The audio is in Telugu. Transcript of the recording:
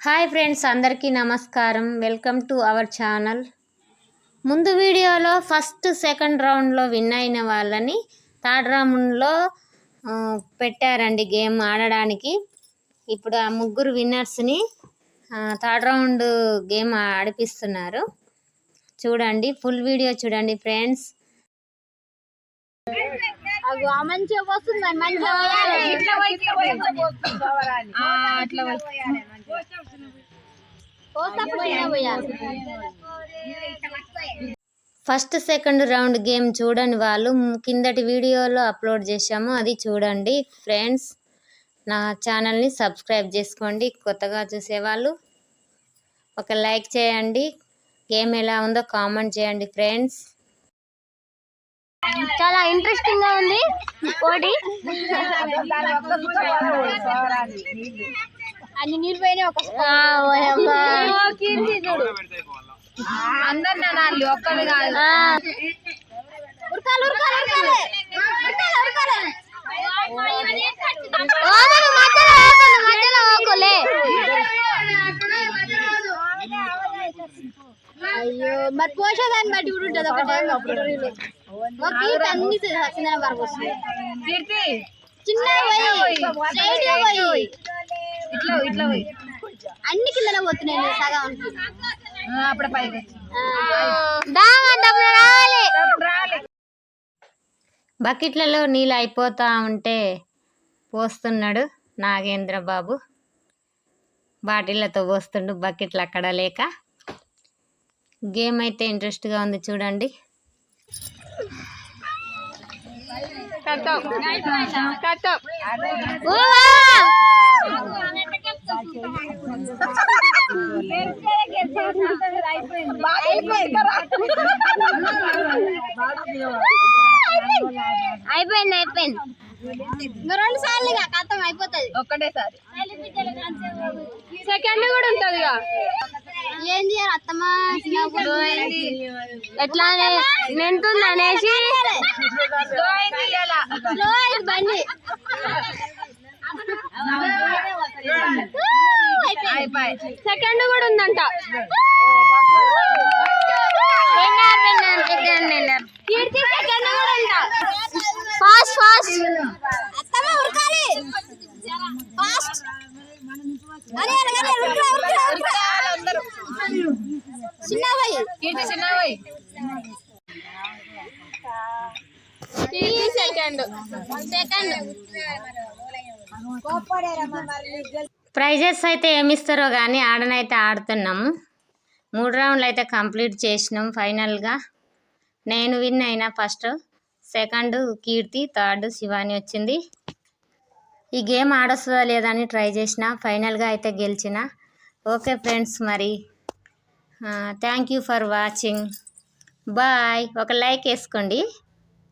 హాయ్ ఫ్రెండ్స్ అందరికీ నమస్కారం. Welcome to our channel. ముందు వీడియోలో ఫస్ట్ సెకండ్ రౌండ్లో విన్ అయిన వాళ్ళని థర్డ్ రౌండ్లో పెట్టారండి గేమ్ ఆడడానికి. ఇప్పుడు ఆ ముగ్గురు విన్నర్స్ని థర్డ్ రౌండ్ గేమ్ ఆడిపిస్తున్నారు. చూడండి ఫుల్ వీడియో చూడండి ఫ్రెండ్స్. మంచిగా వస్తుంది మంచిగా అట్లా ఫస్ట్ సెకండ్ రౌండ్ గేమ్ చూడని వాళ్ళు. కిందటి వీడియోలో అప్లోడ్ చేశాము. అది చూడండి ఫ్రెండ్స్. నా ఛానల్ని సబ్స్క్రైబ్ చేసుకోండి. కొత్తగా చూసేవాళ్ళు ఒక లైక్ చేయండి. గేమ్ ఎలా ఉందో కామెంట్ చేయండి ఫ్రెండ్స్. చాలా ఇంట్రెస్టింగ్గా ఉంది. అన్ని నీళ్ళు పోయినాయి ఒక కీర్తి చూడు. అందరు నాన్న ఒక్కది కాదు. ఉరకాలి ఉరకాలి ఉరకాలి. ఉరకాలి ఉరకాలి. ఓమను మధ్యలో ఓమను మధ్యలో ఓకోలే అయ్యో మరి పోషదాన్ని బట్టి కూడా ఉంటుంది ఒక టైం అప్పుడు మా కీర్తి అన్ని చిన్న వరకు వస్తుంది చిన్న పోయి పోయి. ఇట్లా ఇట్లా పోయి. అన్ని కిందనే పోతున్నాయి నేను సగం. అప్పుడు పైకి బకెట్లలో నీళ్ళు అయిపోతా ఉంటే పోస్తున్నాడు నాగేంద్ర బాబు. బాటిళ్ళతో పోస్తుండు బకెట్లు అక్కడ లేక. గేమ్ అయితే ఇంట్రెస్ట్గా ఉంది చూడండి. అయిపోయింది అయిపోయింది. ఇంకా రెండు సార్లు ఇక కథం అయిపోతుంది. ఒక్కటేసారి. సెకండ్ కూడా ఉంటది ఏం చేయాలి అత్తమ్మ? ఎట్లా నింటుంది అనేసి? బండి. సెకండ్ కూడా ఉందంట. కీర్తి సెకండ్ కూడా ఉంట. ఫాస్ట్ ఫాస్ట్ అత్తమ్మ ఉరకాలి. ఫాస్ట్ అరే అరే అరే ఉరకరా ఉరకరా ఉరకరా. Chinnavayya Keerthi Chinnavayya second second prizes అయితే ఏమిస్తారో కానీ ఆడనైతే ఆడుతున్నాము మూడు రౌండ్లు అయితే కంప్లీట్ చేసినాం ఫైనల్గా. నేను విన్ అయినా first second Keerthi third Shivani వచ్చింది. ఈ గేమ్ ఆడొస్తుందా లేదా అని ట్రై చేసిన ఫైనల్గా అయితే గెలిచిన. ఓకే ఫ్రెండ్స్ మరి. Thank you for watching. Bye. ఒక లైక్ వేసుకోండి.